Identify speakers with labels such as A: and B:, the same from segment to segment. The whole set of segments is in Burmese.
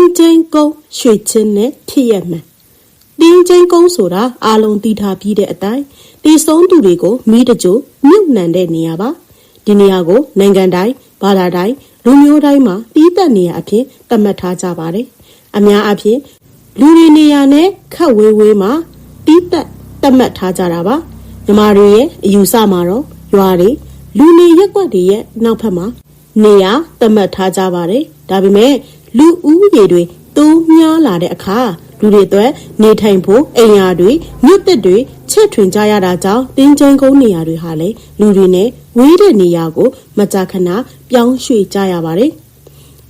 A: တင်းချင်းကုန်းရွှေချင်းနဲ့ဖြစ်ရမှန်တင်းချင်းကုန်းဆိုတာအာလုံးသိထားပြီးတဲ့အတိုင်းဒီဆုံးသူတွေကိုမိတကြိုမြုပ်နှံတဲ့နေရာပါဒီနေရာကိုနိုင်ငံတိုင်းဘာသာတိုင်းလူမျိုးတိုင်းမှာတီးတက်နေရာအဖြစ်သတ်မှတ်ထားကြပါတယ်အများအဖြစ်လူတွေနေရာနဲ့ခတ်ဝေးဝေးမှာတီးတက်သတ်မှတ်ထားကြတာပါညီမတွေရဲ့အယူဆမှာတော့ရွာတွေလူနေရက်ကွက်တွေရဲ့နောက်ဖက်မှာနေရသတ်မှတ်ထားကြပါတယ်ဒါပေမဲ့ လူဦးရေတွေတိုးများလာတဲ့အခါလူတွေအတွက်နေထိုင်ဖို့အိမ်ယာတွေမြို့တစ်တွေချစ်ထွင်ကြရတာကြောင့်တင်းချင်းကုန်းနေရာတွေဟာလည်းလူတွေနဲ့ဝေးတဲ့နေရာကို မကြာခဏပြောင်းရွှေ့ကြရပါတယ်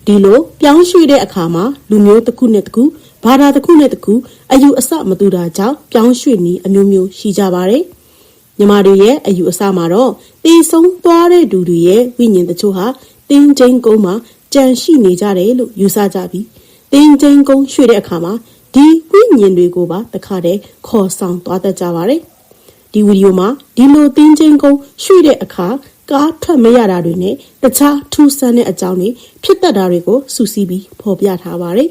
A: ဒီလိုပြောင်းရွှေ့တဲ့အခါမှာလူမျိုးတစ်ခုနဲ့တစ်ခုဘာသာတစ်ခုနဲ့တစ်ခုအယူအဆမတူတာကြောင့်ပြောင်းရွှေ့နည်းအမျိုးမျိုးရှိကြပါတယ်ညီမတို့ရဲ့အယူအဆမှာတော့တေဆုံးသွားတဲ့သူတွေရဲ့ဝိညာဉ်တချို့ဟာတင်းချင်းကုန်းမှာ ကြံရှိနေကြတယ်လို့ယူဆကြပြီးတင်းချင်းကုန်းရွှေ့တဲ့အခါမှာဒီဝိညာဉ်တွေကိုပါတခါတည်းခေါ်ဆောင်သွားတတ်ကြပါတယ်ဒီဗီဒီယိုမှာဒီလိုတင်းချင်းကုန်းရွှေ့တဲ့အခါကားထွက်မရတာတွေနဲ့တခြားထူးဆန်းတဲ့အကြောင်းတွေဖြစ်တတ်တာတွေကိုစူးစီးပြီးဖော်ပြထားပါတယ်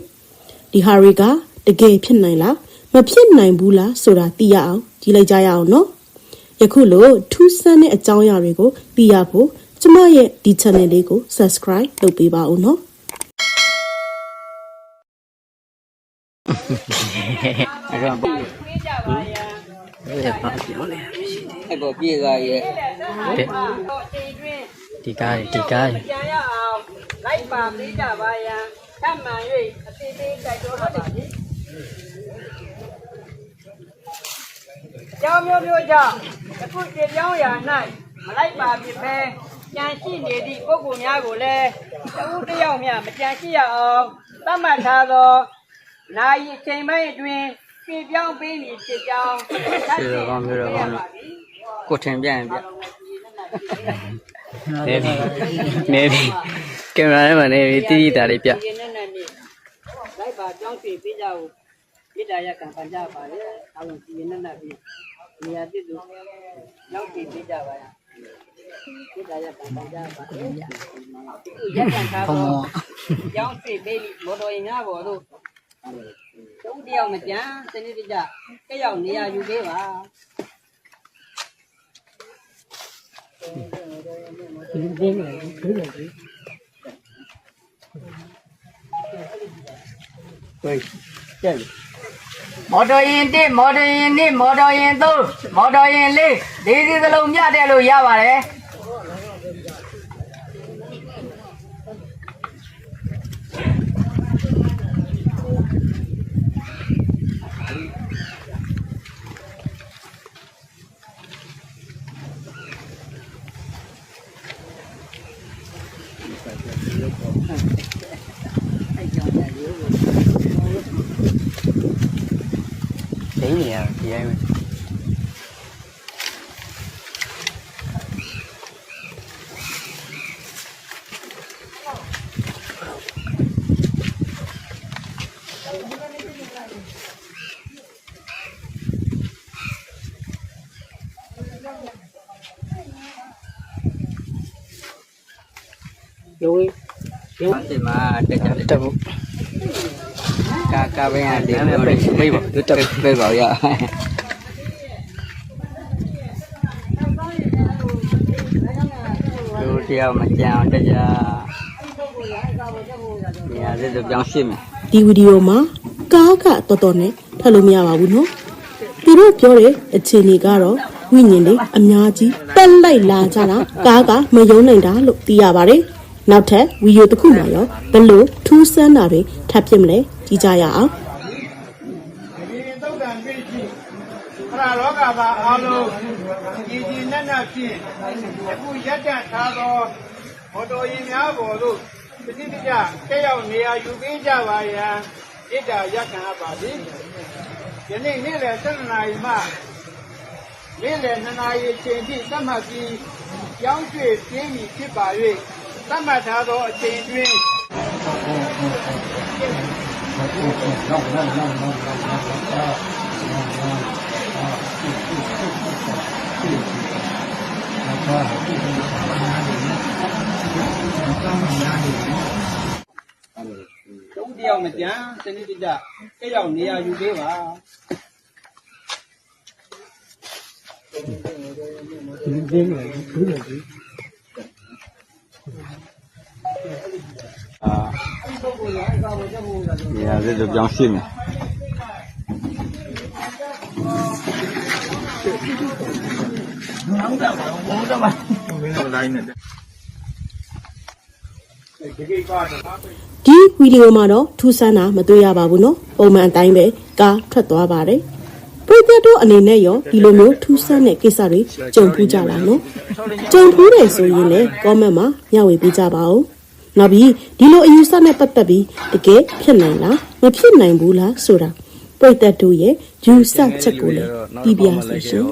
A: ဒီဟာတွေကတကယ်ဖြစ်နိုင်လားမဖြစ်နိုင်ဘူးလားဆိုတာသိရအောင်ကြည့်လိုက်ကြရအောင်နော်ယခုလိုထူးဆန်းတဲ့အကြောင်းအရာတွေကိုသိရဖို့ ကျမရဲ့ဒီ channel လေးကို subscribe လုပ်ပေးပါဦးနော်
B: အဲ့တော့
C: အဲ့ဘာပြောလဲ
B: အဲ့ပေါ်ပြေကားရဲ့
C: ဒီကားဒီကား
D: ပြန်ရအောင်လိုက်ပါပေးကြပါယံထမှန်၍အသေးသေးတိုက်တော်ဟုတ်တယ်လေကြောင်မျိုးမျိုးကြောင့်အခုတည်ပြောင်းရာ၌မလိုက်ပါဖြစ်ပဲ ကြံရှိနေသည့်ပုဂ္ဂိုလ်များကိုလည်းတဦးတစ်ယောက်မျှမကြံရှိရအောင်သတ်မှတ်ထားသောနာယီအချိန်ပိုင်းအတွင်းပြပြောင်းပေးမည်ဖြစ်ကြောင်းသတ်သိပေးရပါသည်
B: ကိုထင်ပြန်ပြ
C: နေပြီနေပြီကင်မရာထဲမှာနေပြီတိတိတာလေးပြ
D: ဒီနေ့နဲ့နေ့လိုက်ပါကြောင်းရွှေပေးကြဖို့ပြည်တာရကံပန်ကြပါလေအလုံးဒီနေ့နဲ့ပြီးနေရာတစ်သူရောက်ကြည့်ပေးကြပါရ ပြည်တာရကံပန်ကြပါလေဒီရက်ကန်ထားတော့ကြောင်းရွှေပေးပြီးမော်တော်ရင်များပေါ်တို့တုံးတယောက်မကြမ်းစနစ်တကျတက်ရောက်နေရာယူပေးပါ
E: မော်တော်ယာဉ်1မော်တော်ယာဉ်2မော်တော်ယာဉ်3မော်တော်ယာဉ်4လေးစီးစလုံးမြတဲ့လို့ရပါတယ်
C: ဒိန်းနေရဒီ အိမ်ပဲ
D: ရုံး
B: ဒီမှာတက်ကြတယ်
C: တက်ဖို့
B: ကာကာပဲရတယ်
C: နားနဲ့ပိတ်ပိတ်ပါသူတက်ဖို့
B: ပြေပါရလူတယောက်မကြအောင်တက်ကြနေရာစစ်သူပြောင်းရှင်းမယ်
A: ဒီဗီဒီယိုမှာကားကတော်တော်နဲ့ထပ်လို့မရပါဘူးနော်သူတို့ပြောတဲ့အခြေအနေကတော့ဝိညာဉ်တွေအများကြီးတက်လိုက်လာကြတာကားကမယုံနိုင်တာလို့သိရပါတယ် နောက်ထပ်ဗီဒီယိုတစ်ခုမှာရောဘယ်လိုထူးဆန်းတာတွေထပ်ဖြစ်မလဲကြည့်ကြရအောင်
F: ဒီသုတ်တံပြည့်ရှိခရလောကသားအားလုံးကြည်ကြည်နက်နက်ဖြင့်အခုရက်တန့်ထားသောမော်တော်ယာဉ်များပေါ်သို့ပဋိပကြတက်ရောက်နေရာယူပေးကြပါရန်ဣဒ္ဓရက်ခံအပ်ပါသည်ယနေ့နေ့လယ်7နာရီမှနေ့လယ်2နာရီအချိန်ထိသတ်မှတ်ပြီးကြောင်းကျွေပြင်းပြီးဖြစ်ပါ၍ သတ်မှတ်ထားသောအချိန်တွင်
D: တုံးတ
F: တယောက်မကြမ်းစနစ်တကျတက်ရောက်နေရာယူပေး ပါ
B: နေရာစစ်တို့ပြောင်းရှင်းမယ်
A: ဒီဗီဒီယိုမှာတော့ထူးဆန်းတာမတွေ့ရပါဘူးနော်ပုံမှန်အတိုင်းပဲကားထွက်သွားပါတယ်ပရိ သတ်တို့အနေနဲ့ရောဒီလိုမျိုးထူးဆန်းတဲ့ကိစ္စတွေကြုံဖူးကြလားနော်ကြုံဖူးတယ်ဆိုရင်လည်း comment မှာညှဝေပေးကြပါဦးနောက်ပြီးဒီလိုအယူဆနဲ့ပတ်သက်ပြီးတကယ်ဖြစ်နိုင်လားမဖြစ်နိုင်ဘူးလားဆိုတာပရိသတ်တို့ရဲ့ယူဆချက်ကိုလည်းပြီးပြစေရှင်